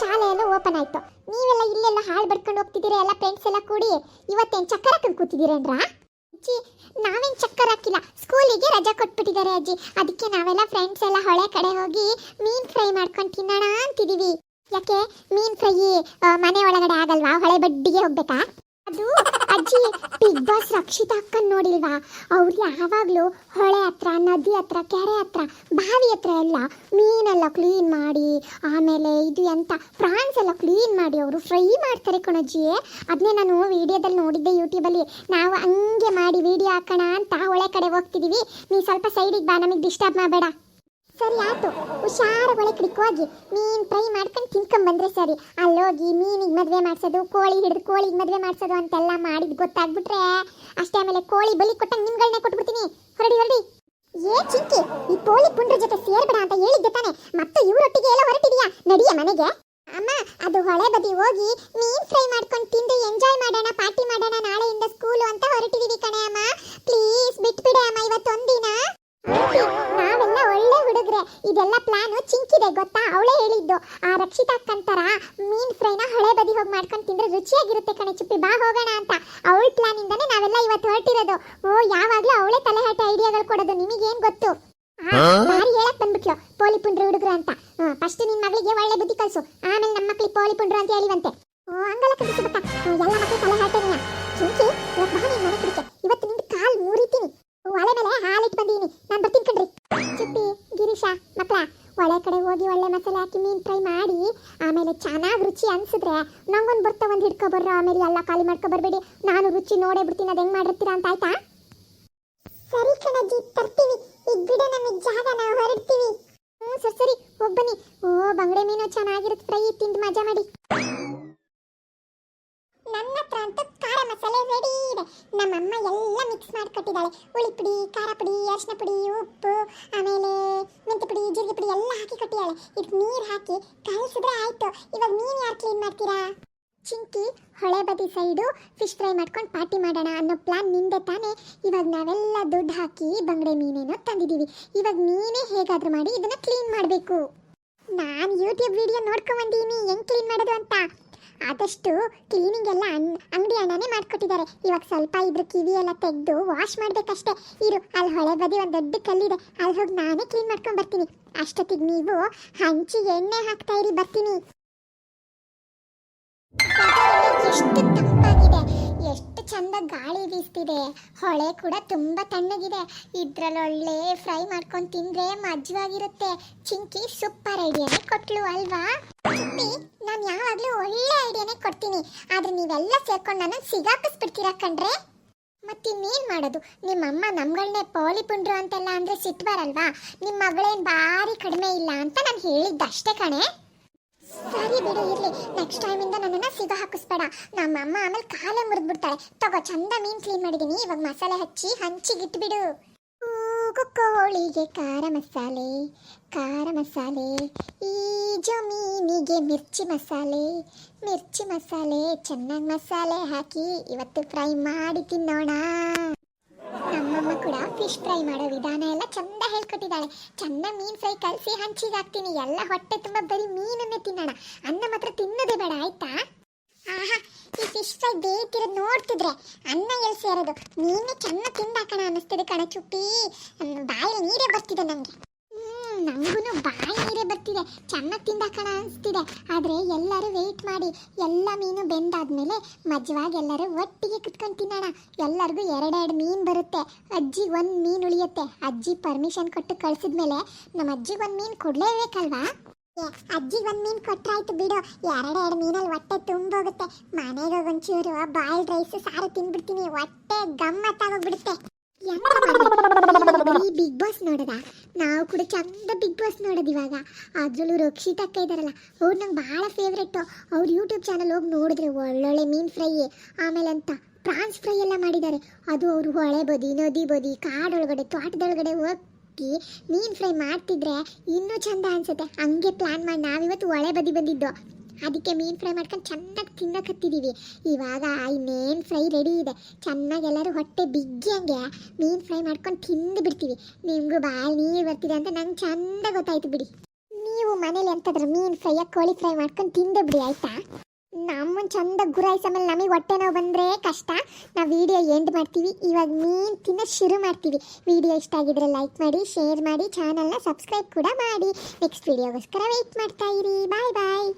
ಶಾಲೆ ಎಲ್ಲ ಓಪನ್ ಆಯ್ತು. ನೀವೆಲ್ಲ ಇಲ್ಲೆಲ್ಲ ಹಾಳು ಬಡ್ಕೊಂಡು ಹೋಗ್ತಿದ್ದೀರಾ, ಎಲ್ಲ ಫ್ರೆಂಡ್ಸ್ ಎಲ್ಲ ಕೂಡಿ? ಇವತ್ತೇನು ಚಕ್ಕರ್ ಹಾಕೊಂಡು ಕೂತಿದ್ದೀರೇನ್ರಾ? ಅಜ್ಜಿ, ನಾವೇನು ಚಕ್ಕರ್ ಹಾಕಿಲ್ಲ. ಸ್ಕೂಲಿಗೆ ರಜಾ ಕೊಟ್ಬಿಟ್ಟಿದ್ದಾರೆ ಅಜ್ಜಿ. ಅದಕ್ಕೆ ನಾವೆಲ್ಲ ಫ್ರೆಂಡ್ಸ್ ಎಲ್ಲ ಹೊಳೆ ಕಡೆ ಹೋಗಿ ಮೀನ್ ಫ್ರೈ ಮಾಡ್ಕೊಂಡು ತಿನ್ನೋಣ ಅಂತಿದೀವಿ. ಯಾಕೆ? ಮೀನ್ ಫ್ರೈ ಮನೆ ಒಳಗಡೆ ಆಗಲ್ವಾ? ಹೊಳೆ ಬಡ್ಡಿಗೆ ಹೋಗ್ಬೇಕಾ? ಅದು ಅಜ್ಜಿ ಬಿಗ್ ಬಾಸ್ ರಕ್ಷಿತಾ ಅಕ್ಕನ್ ನೋಡಿಲ್ವಾ? ಅವ್ರು ಯಾವಾಗಲೂ ಹೊಳೆ ಹತ್ರ, ನದಿ ಹತ್ರ, ಕೆರೆ ಹತ್ರ, ಬಾವಿ ಹತ್ರ ಎಲ್ಲ ಮೀನೆಲ್ಲ ಕ್ಲೀನ್ ಮಾಡಿ, ಆಮೇಲೆ ಇದು ಎಂತ, ಪ್ರಾನ್ಸ್ ಎಲ್ಲ ಕ್ಲೀನ್ ಮಾಡಿ ಅವರು ಫ್ರೈ ಮಾಡ್ತಾರೆ ಕಣಜ್ಜಿ. ಅದನ್ನೇ ನಾನು ವಿಡಿಯೋದಲ್ಲಿ ನೋಡಿದ್ದೆ ಯೂಟ್ಯೂಬಲ್ಲಿ ನಾವು ಹಂಗೆ ಮಾಡಿ ವಿಡಿಯೋ ಹಾಕೋಣ ಅಂತ ಹೊಳೆ ಕಡೆ ಹೋಗ್ತಿದೀವಿ. ನೀ ಸ್ವಲ್ಪ ಸೈಡಿಗೆ ಬಾ, ನಮಗೆ ಡಿಸ್ಟರ್ಬ್ ಮಾಡಬೇಡ. ಸರಿ ಆಯ್ತು. ಹುಷಾರ ಒಳಗೆ ಕಡಿಕ್ ಹೋಗಿ. ಮೀನ್ ಫ್ರೈ ಮಾಡ್ಕೊಂಡು ತಿನ್ಕೊಂಡ್ ಬಂದ್ರೆ ಸರಿ. ಅಲ್ಲೋಗಿ ಮೀನಿಗೆ ಮದ್ವೆ ಮಾಡ್ಸೋದು, ಕೋಳಿ ಹಿಡಿದು ಕೋಳಿಗೆ ಮದ್ವೆ ಮಾಡ್ಸೋದು ಅಂತೆಲ್ಲ ಮಾಡಿದ್ ಗೊತ್ತಾಗ್ಬಿಟ್ರೆ ಅಷ್ಟೇ ಆಮೇಲೆ ಕೋಳಿ ಬಲಿ ಕೊಟ್ಟಂಗೆ ನಿಮ್ಗಳನ್ನೇ ಕೊಟ್ಬಿಡ್ತೀನಿ. ಹೊರಡಿ ಹೊರಡಿ. ಏ ಚಿಂಕಿ, ಈ ಕೋಳಿ ಪುಂಡ್ರ ಜೊತೆ ಸೇರ್ಬೇಡ ಅಂತ ಹೇಳಿದ್ದೆ ತಾನೆ. ಮತ್ತೆ ಇವರೊಟ್ಟಿಗೆ ಎಲ್ಲ ಹೊರಟಿದೀಯಾ? ನಡಿಯ ಮನೆಗೆ. ಅಮ್ಮ, ಅದು ಹೊಳೆ ಬದಿ ಹೋಗಿ ಮೀನ್ ಫ್ರೈ ಮಾಡ್ಕೊಂಡು ತಿಂದು ಎಂಜಾಯ್ ಮಾಡೋಣ, ಪಾರ್ಟಿ ಮಾಡೋಣ ನಾಳೆಯಿಂದ ಸ್ಕೂಲು ಅಂತ ಹೊರಟಿದೀವಿ ಕಣೆ ಅಮ್ಮ. ಪ್ಲೀಸ್ ಇದೆಲ್ಲ ಪ್ಲಾನ್ ಚಿಂಕಿದೆ ಗೊತ್ತಾ? ಅವಳೇ ಹೇಳಿದ್ದು ಆ ರಕ್ಷಿತಾ ಅಕ್ಕಂತರ ಮೀನ್ ಫ್ರೈನ ಹಳೆ ಬದಿ ಹೋಗಿ ಮಾಡ್ಕೊಂಡು ತಿಂದ್ರೆ ರುಚಿಯಾಗಿರುತ್ತೆ ಕಣೆ ಚುಪ್ಪಿ. ಬಾ ಹೋಗೋಣ ಅಂತ. ಅವಳ ಪ್ಲಾನ್ ಇಂದಾನೆ ನಾವೆಲ್ಲ ಇವತ್ತು ಹೊರಟಿರೋದು. ಓ ಯಾವಾಗ್ಲೂ ಅವಳೇ ತಲೆ ಹಟ್ಟ ಐಡಿಯಾಗಳು ಕೊಡೋದು. ನಿಮಗೇನ್ ಗೊತ್ತು? ಬಾರಿ ಹೇಳಕ್ ಬಂದ್ಬಿಟ್ಲು ಪೋಲಿ ಪುಂಡ್ರು ಹುಡುಗ್ರು ಅಂತ. ಫಸ್ಟ್ ನಿನ್ ಮಗಳಿಗೆ ಒಳ್ಳೆ ಬುದ್ಧಿ ಕಲ್ಸು. ಆಮೇಲೆ ನಮ್ಮ ಮಕ್ಳಿಗೆ ಪೋಲಿ ಪುಂಡ್ರು ಅಂತ ಹೇಳಿವಂತೆ. ಓ ಹಂಗಲ್ಲ ಕಲಿಸಿ ಬತ್ತ ಎಲ್ಲ ಮಕ್ಳು ತಲೆ ಹಾಟೇನಿಯ ಚಿಂಕಿ ಇವತ್ತು ಬಾ ನೀನ್ ಮನೆ ಕುಡಿಕೆ. ಒಳ್ಳೆ ಮಸಾಲೆ ಹಾಕಿ ಮೀನ್ ಫ್ರೈ ಮಾಡಿ ಆಮೇಲೆ ಚೆನ್ನಾಗಿ ರುಚಿ ಅನ್ಸಿದ್ರೆ ನಂಗೊಂದು ಬರ್ತಾ ಒಂದು ಹಿಡ್ಕೊ ಬರ್ರೋ ಆಮೇಲೆ ಎಲ್ಲ ಖಾಲಿ ಮಾಡ್ಕೊ ಬರಬೇಡಿ ನಾನು ರುಚಿ ನೋಡೇ ಬಿಡ್ತೀನಿ ಅದು ಹೆಂಗ್ ಮಾಡಿರ್ತೀರಾ ಅಂತ ಆಯ್ತಾ? ಸರಿ ಕಣಜ್ಜಿ ತರ್ತೀವಿ ಈಗ ಬಿಡ ನಮಗೆ ಜಾಗ ನಾವು ಹೊರಡ್ತೀವಿ. ಹ್ಞೂ ಸರಿ ಸರಿ ಹೋಗ್ಬನ್ನಿ ಓ ಬಂಗಡೆ ಮೀನು ಚೆನ್ನಾಗಿರುತ್ತೆ ಫ್ರೈ ತಿಂದು ಮಜಾ ಮಾಡಿ. ನನ್ನ ಹತ್ರ ಅಂತೂ ಖಾರ ಮಸಾಲೆ ರೆಡಿ ಇದೆ. ನಮ್ಮಮ್ಮ ಮಿಕ್ಸ್ ಮಾಡಿ ಕೊಟ್ಟಿದ್ದಾಳೆ. ಹುಳಿ ಪುಡಿ, ಖಾರ ಪುಡಿ, ಅರಿಶಿನ ಪುಡಿ, ಉಪ್ಪು, ಆಮೇಲೆ ಮೆಂತ್ಯ ಪುಡಿ, ಜೀರಿಗೆ ಪುಡಿ ಎಲ್ಲ ಹಾಕಿ ಕೊಟ್ಟಿದ್ದಾಳೆ. ಇದಕ್ಕೆ ನೀರು ಹಾಕಿ ಕಲಸಿದ್ರೆ ಆಯಿತು. ಇವಾಗ ನೀನು ಯಾರು ಕ್ಲೀನ್ ಮಾಡ್ತೀರಾ? ಚಿಂಕಿ, ಹೊಳೆ ಬದಿ ಸೈಡು ಫಿಶ್ ಫ್ರೈ ಮಾಡ್ಕೊಂಡು ಪಾರ್ಟಿ ಮಾಡೋಣ ಅನ್ನೋ ಪ್ಲಾನ್ ನಿಂದೆ ತಾನೇ. ಇವಾಗ ನಾವೆಲ್ಲ ದುಡ್ಡು ಹಾಕಿ ಬಂಗಡೆ ಮೀನೇನೋ ತಂದಿದ್ದೀವಿ ಇವಾಗ ನೀನೇ ಹೇಗಾದ್ರೂ ಮಾಡಿ ಇದನ್ನು ಕ್ಲೀನ್ ಮಾಡಬೇಕು. ನಾನು ಯೂಟ್ಯೂಬ್ ವಿಡಿಯೋ ನೋಡ್ಕೊಂಬಂದೀನಿ ಹೆಂಗೆ ಕ್ಲೀನ್ ಮಾಡೋದು ಅಂತ? ಆದಷ್ಟು ಕ್ಲೀನಿಂಗ್ ಎಲ್ಲ ಅನ್ ಅಂಗಡಿ ಅಣ್ಣನೇ ಮಾಡ್ಕೊಟ್ಟಿದ್ದಾರೆ. ಇವಾಗ ಸ್ವಲ್ಪ ಇದ್ರ ಕಿವಿ ಎಲ್ಲ ತೆಗೆದು ವಾಶ್ ಮಾಡ್ಬೇಕಷ್ಟೇ. ಇರು ಅಲ್ಲಿ ಹೊಳೆ ಬದಿ ಒಂದು ದೊಡ್ಡ ಕಲ್ಲಿದೆ. ಅಲ್ಲಿ ಹೋಗಿ ನಾನೇ ಕ್ಲೀನ್ ಮಾಡ್ಕೊಂಡು ಬರ್ತೀನಿ. ಅಷ್ಟೊತ್ತಿಗೆ ನೀವು ಹಂಚಿ ಎಣ್ಣೆ ಹಾಕ್ತಾ ಇರಿ, ಬರ್ತೀನಿ. ಎಷ್ಟು ಚಂದ ಗಾಳಿ ಬೀಸ್ತಿದೆ. ಹೊಳೆ ಕೂಡ ತುಂಬಾ ತಣ್ಣಗಿದೆ. ಇದ್ರಲ್ಲಿ ಒಳ್ಳೆ ಫ್ರೈ ಮಾಡ್ಕೊಂಡು ತಿಂದ್ರೆ ಮಜ್ವಾಗಿರುತ್ತೆ. ಚಿಂಕಿ ಸೂಪರ್ ಐಡಿಯಾನೇ ಕೊಟ್ಲು ಅಲ್ವಾ? ನಾನು ಯಾವಾಗ್ಲೂ ಒಳ್ಳೆ ಐಡಿಯಾನೇ ಕೊಡ್ತೀನಿ. ಆದ್ರೆ ನೀವೆಲ್ಲ ಸೇರ್ಕೊಂಡು ನನ್ನ ಸಿಗಾಕಿಸ್ಬಿಡ್ತೀರಾ ಕಣ್ರೆ? ಮತ್ತಿನ್ನೇನ್ ಮಾಡೋದು? ನಿಮ್ಮಮ್ಮ ನಮ್ಗಳನ್ನೇ ಪೋಳಿ ಪುಂಡ್ರು ಅಂತೆಲ್ಲ ಅಂದ್ರೆ ಸಿಟ್ಟು ಬರಲ್ವಾ ನಿಮ್ಮ ಮಗಳೇನ್ ಭಾರಿ ಕಡಿಮೆ ಇಲ್ಲ ಅಂತ ನಾನು ಹೇಳಿದ್ದಷ್ಟೇ ಕಣೆ. ಸರಿ ಬಿಡು, ಇರ್ಲಿ. ನೆಕ್ಸ್ಟ್ ಟೈಮ್ ಇಂದ ನನ್ನನ್ನ ಸಿಗ ಹಾಕಿಸ್ಬೇಡ. ನಮ್ಮಮ್ಮ ಆಮೇಲೆ ಕಾಲೇ ಮುರಿದ್ಬಿಡ್ತಾಳೆ. ತಗೋ, ಚಂದ ಮೀನ್ ಕ್ಲೀನ್ ಮಾಡಿದೀನಿ. ಇವಾಗ ಮಸಾಲೆ ಹಚ್ಚಿ ಹಂಚಿಗಿಟ್ಬಿಡು ಕೋಳಿಗೆ ಖಾರ ಮಸಾಲೆ ಖಾರ ಮಸಾಲೆ. ಈ ಜಮೀನಿಗೆ ಮಿರ್ಚಿ ಮಸಾಲೆ. ಮಿರ್ಚಿ ಮಸಾಲೆ, ಚೆನ್ನಾಗಿ ಮಸಾಲೆ ಹಾಕಿ ಇವತ್ತು ಫ್ರೈ ಮಾಡಿ ತಿನ್ನೋಣ. ಫಿಶ್ ಫ್ರೈ ಮಾಡೋ ವಿಧಾನ ಎಲ್ಲ ಚಂದ ಹೇಳ್ಕೊಟ್ಟಿದ್ದಾಳೆ. ಚಂದ ಮೀನ್ ಫ್ರೈ ಕಲಸಿ ಹಂಚಿಗೆ ಹಾಕ್ತೀನಿ ಎಲ್ಲ ಹೊಟ್ಟೆ ತುಂಬ ಬರೀ ಮೀನನ್ನೇ ತಿನ್ನೋಣ. ಅನ್ನ ಮಾತ್ರ ತಿನ್ನೋದೇ ಬೇಡ, ಆಯ್ತಾ? ಆಹಾ, ಈ ಫಿಶ್ ಫ್ರೈ ಬೇಯ್ತಿರೋದು ನೋಡ್ತಿದ್ರೆ ಅನ್ನ ಎಲ್ಲಿ ಸೇರೋದು ನೀನೇ ಚೆನ್ನಾಗಿ ತಿಂದಾಕಣ ಅನ್ನಿಸ್ತಿದೆ ಕಣ ಚುಪ್ಪಿ ಬಾಯಲ್ಲಿ ನೀರೇ ಬರ್ತಿದೆ ನನಗೆ ಹ್ಮ್ ನಮಗೂ ಬಾಯಿ ಬರ್ತಿದೆ ಚೆನ್ನಾಗಿ ತಿಂದಾಕಣ ಅನಿಸ್ತಿದೆ. ಆದರೆ ಎಲ್ಲರೂ ವೆಯ್ಟ್ ಮಾಡಿ, ಎಲ್ಲ ಮೀನು ಬೆಂದಾದ್ಮೇಲೆ ಮಜವಾಗಿ ಎಲ್ಲರೂ ಒಟ್ಟಿಗೆ ಕುತ್ಕೊಂಡು ತಿನ್ನೋಣ. ಎಲ್ಲರಿಗೂ ಎರಡೆರಡು ಮೀನು ಬರುತ್ತೆ. ಅಜ್ಜಿ ಒಂದು ಮೀನು ಉಳಿಯುತ್ತೆ. ಅಜ್ಜಿ ಪರ್ಮಿಷನ್ ಕೊಟ್ಟು ಕಳ್ಸಿದ್ಮೇಲೆ ನಮ್ಮ ಅಜ್ಜಿಗೆ ಒಂದು ಮೀನು ಕೊಡಲೇಬೇಕಲ್ವಾ? ಅಜ್ಜಿಗೆ ಒಂದು ಮೀನು ಕೊಟ್ಟರಾಯ್ತು ಬಿಡು. ಎರಡೆರಡು ಮೀನಲ್ಲಿ ಹೊಟ್ಟೆ ತುಂಬೋಗುತ್ತೆ. ಮನೆಗೆ ಒಂಚೂರು ಬಾಯ್ಲ್ಡ್ ರೈಸ್ ಸಾರು ತಿನ್ಬಿಡ್ತೀನಿ. ಹೊಟ್ಟೆ ಗಮ್ಮತ್ತಾಗೋಗ್ಬಿಡುತ್ತೆ ಈ ಬಿಗ್ ಬಾಸ್ ನೋಡದ? ನಾವು ಕೂಡ ಚಂದ ಬಿಗ್ ಬಾಸ್ ನೋಡೋದು ಇವಾಗ. ಅದ್ರಲ್ಲೂ ರಕ್ಷಿತ್ ಅಕ್ಕ ಇದಾರಲ್ಲ, ಅವ್ರು ನಂಗೆ ಭಾಳ ಫೇವ್ರೆಟ್ಟು ಅವ್ರ ಯೂಟ್ಯೂಬ್ ಚಾನಲ್ ಹೋಗಿ ನೋಡಿದ್ರೆ ಒಳ್ಳೊಳ್ಳೆ ಮೀನ್ ಫ್ರೈ ಆಮೇಲೆ ಅಂತ ಪ್ರಾನ್ಸ್ ಫ್ರೈ ಎಲ್ಲ ಮಾಡಿದ್ದಾರೆ. ಅದು ಅವರು ಹೊಳೆ ಬದಿ, ನದಿ ಬದಿ, ಕಾಡೊಳಗಡೆ, ತೋಟದೊಳಗಡೆ ಹೋಗಿ ಮೀನ್ ಫ್ರೈ ಮಾಡ್ತಿದ್ರೆ ಇನ್ನೂ ಚಂದ ಅನ್ಸುತ್ತೆ. ಹಂಗೆ ಪ್ಲಾನ್ ಮಾಡಿ ನಾವಿವತ್ತು ಹೊಳೆ ಬದಿ ಬಂದಿದ್ದು. ಅದಕ್ಕೆ ಮೀನು ಫ್ರೈ ಮಾಡ್ಕೊಂಡು ಚೆನ್ನಾಗಿ ತಿನ್ನಕತ್ತಿದ್ದೀವಿ ಇವಾಗ ಇನ್ನೇನು ಫ್ರೈ ರೆಡಿ ಇದೆ. ಚೆನ್ನಾಗಿ ಎಲ್ಲರೂ ಹೊಟ್ಟೆ ಬಿಗ್ಗಿಯಂಗೆ ಮೀನು ಫ್ರೈ ಮಾಡ್ಕೊಂಡು ತಿಂದು ಬಿಡ್ತೀವಿ. ನಿಮಗೂ ಭಾಳ ನೀರು ಬರ್ತಿದೆ ಅಂತ ನಂಗೆ ಚಂದ ಗೊತ್ತಾಯ್ತು ಬಿಡಿ. ನೀವು ಮನೇಲಿ ಎಂತ ಎಂತಾದ್ರೂ ಮೀನು ಫ್ರೈ ಕೋಳಿ ಫ್ರೈ ಮಾಡ್ಕೊಂಡು ತಿಂದು ಬಿಡಿ, ಆಯಿತಾ? ನಮ್ಮನ್ನು ಚಂದ ಗುರಾಯಿಸ ಮೇಲೆ ನಮಗೆ ಹೊಟ್ಟೆ ನೋವು ಬಂದರೆ ಕಷ್ಟ. ನಾವು ವಿಡಿಯೋ ಎಂಡ್ ಮಾಡ್ತೀವಿ. ಇವಾಗ ಮೀನು ತಿನ್ನೋ ಶುರು ಮಾಡ್ತೀವಿ. ವಿಡಿಯೋ ಇಷ್ಟ ಆಗಿದ್ರೆ ಲೈಕ್ ಮಾಡಿ ಶೇರ್ ಮಾಡಿ ಚಾನಲ್ನ ಸಬ್ಸ್ಕ್ರೈಬ್ ಕೂಡ ಮಾಡಿ. ನೆಕ್ಸ್ಟ್ ವಿಡಿಯೋಗೋಸ್ಕರ ವೆಯ್ಟ್ ಮಾಡ್ತಾ ಇರಿ. ಬಾಯ್ ಬಾಯ್